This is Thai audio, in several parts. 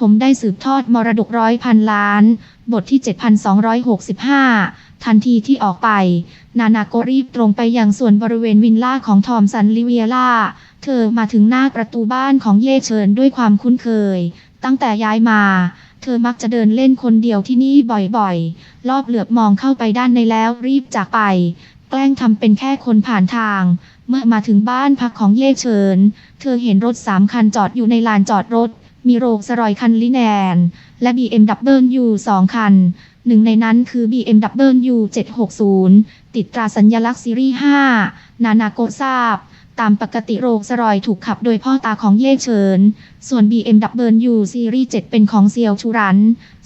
ผมได้สืบทอดมรดกร้อยพันล้าน บทที่ 7265 ทันทีที่ออกไป นานาโกรีบตรงไปยังส่วนบริเวณวินล่าของทอมสันลิเวียล่า เธอมาถึงหน้าประตูบ้านของเย่เฉินด้วยความคุ้นเคย ตั้งแต่ย้ายมา เธอมักจะเดินเล่นคนเดียวที่นี่บ่อยๆ รอบเหลือบมองเข้าไปด้านในแล้วรีบจากไป แกล้งทำเป็นแค่คนผ่านทางเมื่อมาถึงบ้านพักของเย่เฉิน เธอเห็นรถสามคันจอดอยู่ในลานจอดรถ มีโรลสรอยคันลิแนน และ BMW สองคัน หนึ่งในนั้นคือ BMW 760 ติดตราสัญลักษณ์ซีรีส์ 5 นานาโกทราบ ตามปกติโรลสรอยถูกขับโดยพ่อตาของเย่เฉิน ส่วน BMW ซีรีส์ 7 เป็นของเซียวชูรัน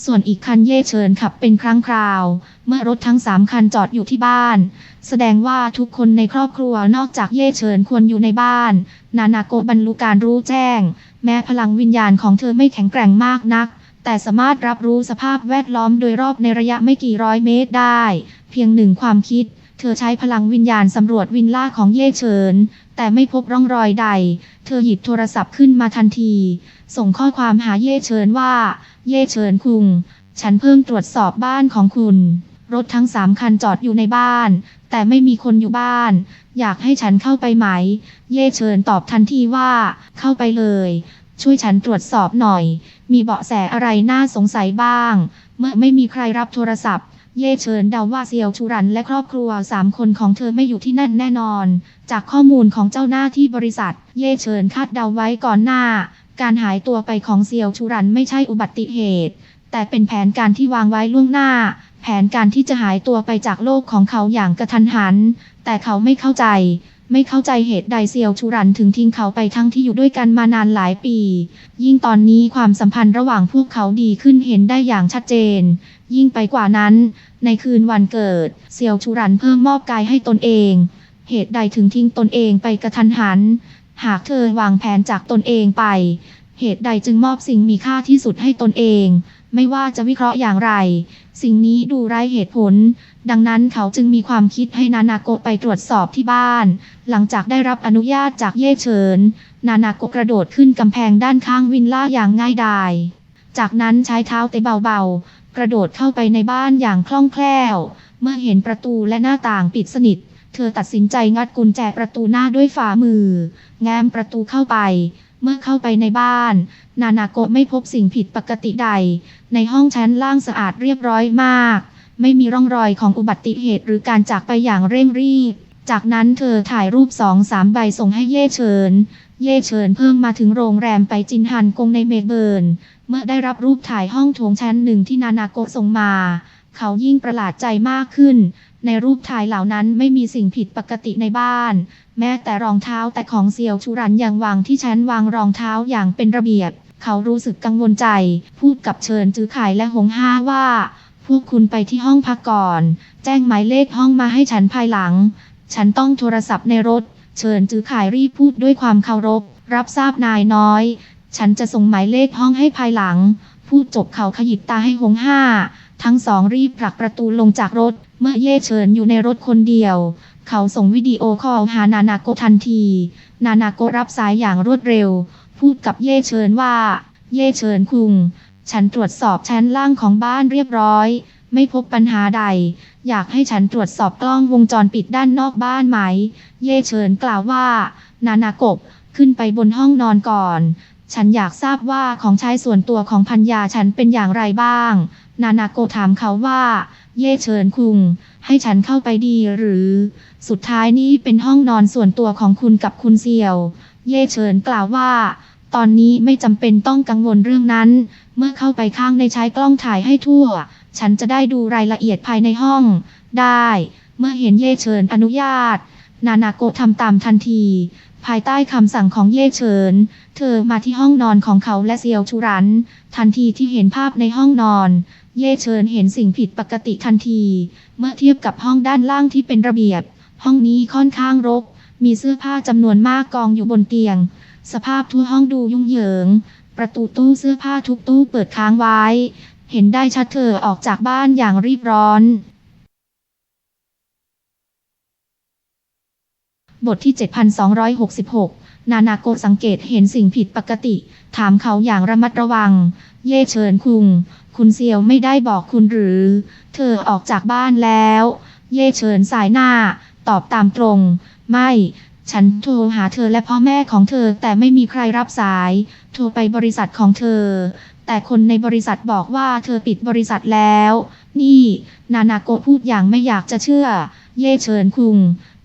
ส่วนอีกคันเย่เฉินขับเป็นครั้งคราว เมื่อรถทั้ง 3 คันจอดอยู่ที่บ้าน แสดงว่าทุกคนในครอบครัวนอกจากเย่เฉินควรอยู่ในบ้าน นานาโกบรรลุการรู้แจ้ง แม้พลังวิญญาณของเธอไม่แข็งแกร่งมากนัก แต่สามารถรับรู้สภาพแวดล้อมโดยรอบในระยะไม่กี่ร้อยเมตรได้ เพียงหนึ่งความคิด เธอใช้พลังวิญญาณสำรวจวินล่าของเย่เฉิน แต่ไม่พบร่องรอยใด เธอหยิบโทรศัพท์ขึ้นมาทันที ส่งข้อความหาเย่เฉินว่า เย่เฉินคุงฉันเพิ่งตรวจสอบบ้านของคุณ รถทั้งสามคันจอดอยู่ในบ้าน แต่ไม่มีคนอยู่บ้าน อยากให้ฉันเข้าไปไหม เย่เฉินตอบทันทีว่า เข้าไปเลย ช่วยฉันตรวจสอบหน่อย มีเบาะแสอะไรน่าสงสัยบ้าง เมื่อไม่มีใครรับโทรศัพท์เย่เฉินเดาว่าเซียวชูรันและครอบครัวสามคนของเธอไม่อยู่ที่นั่นแน่นอน จากข้อมูลของเจ้าหน้าที่บริษัท เย่เฉินคาดเดาไว้ก่อนหน้า การหายตัวไปของเซียวชูรันไม่ใช่อุบัติเหตุ แต่เป็นแผนการที่วางไว้ล่วงหน้า แผนการที่จะหายตัวไปจากโลกของเขาอย่างกระทันหัน แต่เขาไม่เข้าใจ ไม่เข้าใจเหตุใดเซียวชูรันถึงทิ้งเขาไปทั้งที่อยู่ด้วยกันมานานหลายปี ยิ่งตอนนี้ความสัมพันธ์ระหว่างพวกเขาดีขึ้นเห็นได้อย่างชัดเจน ยิ่งไปกว่านั้น ในคืนวันเกิด เซียวชูรันเพิ่มมอบกายให้ตนเอง เหตุใดถึงทิ้งตนเองไปกระทันหัน หากเธอวางแผนจากตนเองไป เหตุใดจึงมอบสิ่งมีค่าที่สุดให้ตนเอง ไม่ว่าจะวิเคราะห์อย่างไร สิ่งนี้ดูไร้เหตุผล ดังนั้นเขาจึงมีความคิดให้นานาโกไปตรวจสอบที่บ้าน หลังจากได้รับอนุญาตจากเย่เฉิน นานาโกกระโดดขึ้นกำแพงด้านข้างวินล่าอย่างง่ายดาย จากนั้นใช้เท้าเตะเบาๆ กระโดดเข้าไปในบ้านอย่างคล่องแคล่ว เมื่อเห็นประตูและหน้าต่างปิดสนิท เธอตัดสินใจงัดกุญแจประตูหน้าด้วยฝ่ามือ แง้มประตูเข้าไป เมื่อเข้าไปในบ้าน นานาโกะไม่พบสิ่งผิดปกติใด ในห้องชั้นล่างสะอาดเรียบร้อยมาก ไม่มีร่องรอยของอุบัติเหตุหรือการจากไปอย่างเร่งรีบ จากนั้นเธอถ่ายรูปสองสามใบส่งให้เย่เฉิน เย่เฉินเพิ่งมาถึงโรงแรมไปจินฮันกงในเมลเบิร์น เมื่อได้รับรูปถ่ายห้องโถงชั้นหนึ่งที่นานาโกะส่งมา เขายิ่งประหลาดใจมากขึ้น ในรูปถ่ายเหล่านั้นไม่มีสิ่งผิดปกติในบ้าน แม้แต่รองเท้าแต่ของเซียวชูรันยังวางที่ชั้นวางรองเท้าอย่างเป็นระเบียบ เขารู้สึกกังวลใจ พูดกับเชิญจื้อไข่และหงห้าว่า พวกคุณไปที่ห้องพักก่อน แจ้งหมายเลขห้องมาให้ฉันภายหลัง ฉันต้องโทรศัพท์ในรถ เชิญจื้อไข่รีบพูดด้วยความเคารพ รับทราบนายน้อย ฉันจะส่งหมายเลขห้องให้ภายหลัง พูดจบเขาขยิบตาให้หงห้าทั้งสองรีบผลักประตูลงจากรถ เมื่อเย่เฉินอยู่ในรถคนเดียว เขาส่งวิดีโอคอลหานานาโกทันที นานาโกรับสายอย่างรวดเร็ว พูดกับเย่เฉินว่า เย่เฉินคุง ฉันตรวจสอบชั้นล่างของบ้านเรียบร้อย ไม่พบปัญหาใด อยากให้ฉันตรวจสอบกล้องวงจรปิดด้านนอกบ้านไหม เย่เฉินกล่าวว่า นานาโกบขึ้นไปบนห้องนอนก่อน ฉันอยากทราบว่าของใช้ส่วนตัวของพัญญาฉันเป็นอย่างไรบ้าง นานาโกถามเขาว่า เย่เชิญคุง ให้ฉันเข้าไปดีหรือ สุดท้ายนี้เป็นห้องนอนส่วนตัวของคุณกับคุณเซียว เย่เชิญกล่าวว่า ตอนนี้ไม่จำเป็นต้องกังวลเรื่องนั้น เมื่อเข้าไปข้างในใช้กล้องถ่ายให้ทั่ว ฉันจะได้ดูรายละเอียดภายในห้อง ได้ เมื่อเห็นเย่เชิญอนุญาต นานาโกทำตามทันที ภายใต้คำสั่งของเย่เฉิน เธอมาที่ห้องนอนของเขาและเซียวชูรัน ทันทีที่เห็นภาพในห้องนอน เย่เฉินเห็นสิ่งผิดปกติทันที เมื่อเทียบกับห้องด้านล่างที่เป็นระเบียบ ห้องนี้ค่อนข้างรก มีเสื้อผ้าจำนวนมากกองอยู่บนเตียง สภาพทั่วห้องดูยุ่งเหยิง ประตูตู้เสื้อผ้าทุกตู้เปิดค้างไว้ เห็นได้ชัดเธอออกจากบ้านอย่างรีบร้อน บทที่ 7266 นานาโกสังเกตเห็นสิ่งผิดปกติ ถามเขาอย่างระมัดระวัง เย่เฉินคุง คุณเซียวไม่ได้บอกคุณหรือ เธอออกจากบ้านแล้ว เย่เฉินสายหน้า ตอบตามตรง ไม่ ฉันโทรหาเธอและพ่อแม่ของเธอแต่ไม่มีใครรับสาย โทรไปบริษัทของเธอ แต่คนในบริษัทบอกว่าเธอปิดบริษัทแล้ว นี่ นานาโกพูดอย่างไม่อยากจะเชื่อ เย่เฉินคุง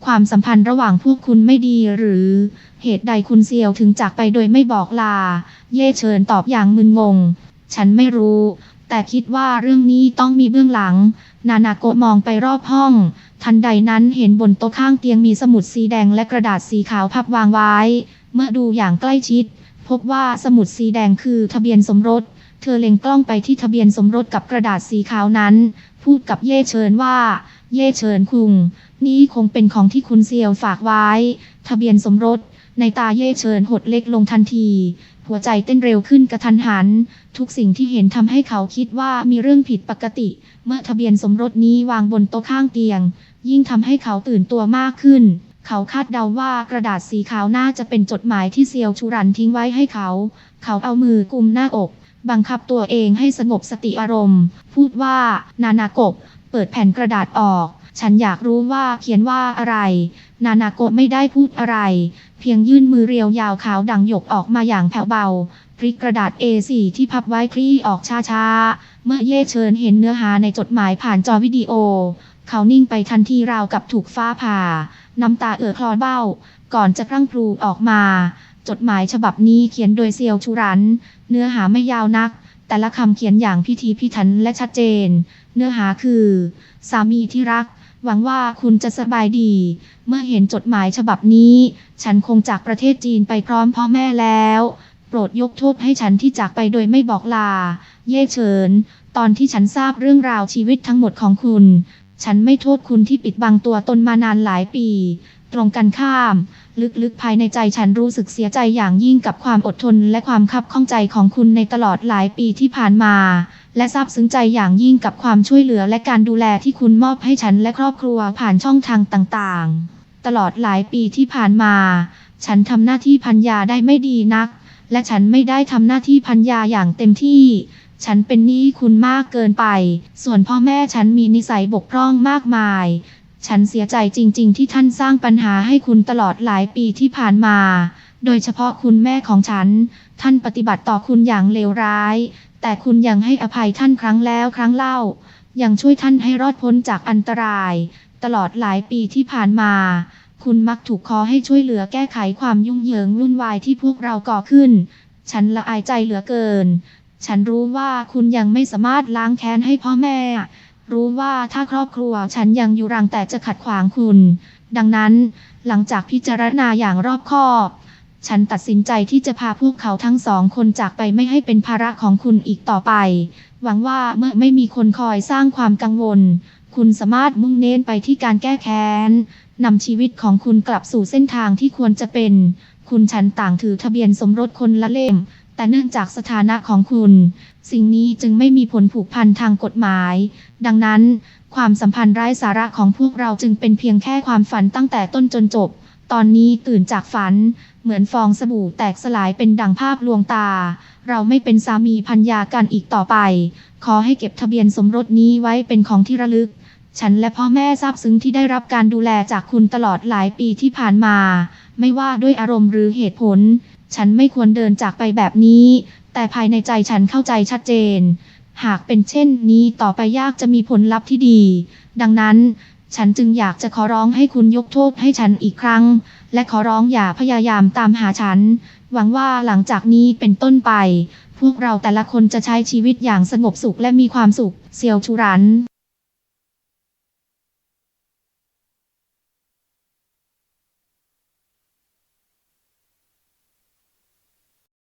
ความสัมพันธ์ระหว่างพวกคุณไม่ดีหรือ เหตุใดคุณเซียวถึงจากไปโดยไม่บอกลา เย่เฉินตอบอย่างมึนงง ฉันไม่รู้ แต่คิดว่าเรื่องนี้ต้องมีเบื้องหลัง นานาโกะมองไปรอบห้อง ทันใดนั้นเห็นบนโต๊ะข้างเตียงมีสมุดสีแดงและกระดาษสีขาวพับวางไว้ เมื่อดูอย่างใกล้ชิด พบว่าสมุดสีแดงคือทะเบียนสมรส เธอเล็งกล้องไปที่ทะเบียนสมรสกับกระดาษสีขาวนั้น พูดกับเย่เฉินว่า เย่เฉินคุง นี่คงเป็นของที่คุณเซียวฝากไว้ ทะเบียนสมรส ในตาเย่เฉินหดเล็กลงทันที หัวใจเต้นเร็วขึ้นกระทันหัน ทุกสิ่งที่เห็นทำให้เขาคิดว่ามีเรื่องผิดปกติ เมื่อทะเบียนสมรสนี้วางบนโต๊ะข้างเตียง ยิ่งทำให้เขาตื่นตัวมากขึ้น เขาคาดเดาว่ากระดาษสีขาวน่าจะเป็นจดหมายที่เซียวชูรันทิ้งไว้ให้เขา เขาเอามือกุมหน้าอก บังคับตัวเองให้สงบสติอารมณ์ พูดว่า นานาโกะเปิดแผ่นกระดาษออก ฉันอยากรู้ว่าเขียนว่าอะไร นานาโกะไม่ได้พูดอะไร เพียงยื่นมือเรียวยาวขาวดังหยกออกมาอย่างแผ่วเบา พลิกกระดาษ A4 ที่พับไว้คลี่ออกช้าๆ เมื่อเย่เชิญเห็นเนื้อหาในจดหมายผ่านจอวิดีโอ เขานิ่งไปทันทีราวกับถูกฟ้าผ่า น้ำตาเอ่อคลอเบ้า ก่อนจะพรั่งพรูออกมา จดหมายฉบับนี้เขียนโดยเซียวชูรัน เนื้อหาไม่ยาวนักแต่ละคำเขียนอย่างพิธีพิถันและชัดเจน เนื้อหาคือ สามีที่รัก หวังว่าคุณจะสบายดี เมื่อเห็นจดหมายฉบับนี้ ฉันคงจากประเทศจีนไปพร้อมพ่อแม่แล้ว โปรดยกโทษให้ฉันที่จากไปโดยไม่บอกลา เย่เฉิน ตอนที่ฉันทราบเรื่องราวชีวิตทั้งหมดของคุณ ฉันไม่โทษคุณที่ปิดบังตัวตนมานานหลายปี ตรงกันข้าม ลึกๆภายในใจฉันรู้สึกเสียใจอย่างยิ่งกับความอดทนและความคับข้องใจของคุณในตลอดหลายปีที่ผ่านมา และซาบซึ้งใจอย่างยิ่งกับความช่วยเหลือและการดูแลที่คุณมอบให้ฉันและครอบครัวผ่านช่องทางต่างๆ ตลอดหลายปีที่ผ่านมา ฉันทำหน้าที่พันยาได้ไม่ดีนัก และฉันไม่ได้ทำหน้าที่พันยาอย่างเต็มที่ ฉันเป็นหนี้คุณมากเกินไป ส่วนพ่อแม่ฉันมีนิสัยบกพร่องมากมาย ฉันเสียใจจริง ๆ ที่ท่านสร้างปัญหาให้คุณตลอดหลายปีที่ผ่านมาโดยเฉพาะคุณแม่ของฉัน ท่านปฏิบัติต่อคุณอย่างเลวร้าย แต่คุณยังให้อภัยท่านครั้งแล้วครั้งเล่า ยังช่วยท่านให้รอดพ้นจากอันตราย ตลอดหลายปีที่ผ่านมา คุณมักถูกขอให้ช่วยเหลือแก้ไขความยุ่งเหยิงวุ่นวายที่พวกเราก่อขึ้น ฉันละอายใจเหลือเกิน ฉันรู้ว่าคุณยังไม่สามารถล้างแค้นให้พ่อแม่ รู้ว่าถ้าครอบครัวฉันยังอยู่รังแต่จะขัดขวางคุณ ดังนั้นหลังจากพิจารณาอย่างรอบคอบ ฉันตัดสินใจที่จะพาพวกเขาทั้งสองคนจากไปไม่ให้เป็นภาระของคุณอีกต่อไป หวังว่าเมื่อไม่มีคนคอยสร้างความกังวล คุณสามารถมุ่งเน้นไปที่การแก้แค้นนำชีวิตของคุณกลับสู่เส้นทางที่ควรจะเป็น คุณฉันต่างถือทะเบียนสมรสคนละเล่ม แต่เนื่องจากสถานะของคุณ สิ่งนี้จึงไม่มีผลผูกพันทางกฎหมาย ดังนั้น ความสัมพันธ์ไร้สาระของพวกเราจึงเป็นเพียงแค่ความฝันตั้งแต่ต้นจนจบ ตอนนี้ตื่นจากฝัน เหมือนฟองสบู่แตกสลายเป็นดังภาพลวงตา เราไม่เป็นสามีพัญญากันอีกต่อไป ขอให้เก็บทะเบียนสมรสนี้ไว้เป็นของที่ระลึก ฉันและพ่อแม่ซาบซึ้งที่ได้รับการดูแลจากคุณตลอดหลายปีที่ผ่านมา ไม่ว่าด้วยอารมณ์หรือเหตุผล ฉันไม่ควรเดินจากไปแบบนี้ แต่ภายในใจฉันเข้าใจชัดเจน หากเป็นเช่นนี้ต่อไปยากจะมีผลลัพธ์ที่ดี ดังนั้น ฉันจึงอยากจะขอร้องให้คุณยกโทษให้ฉันอีกครั้ง และขอร้องอย่าพยายามตามหาฉัน หวังว่าหลังจากนี้เป็นต้นไป พวกเราแต่ละคนจะใช้ชีวิตอย่างสงบสุขและมีความสุข เซียวชูรัน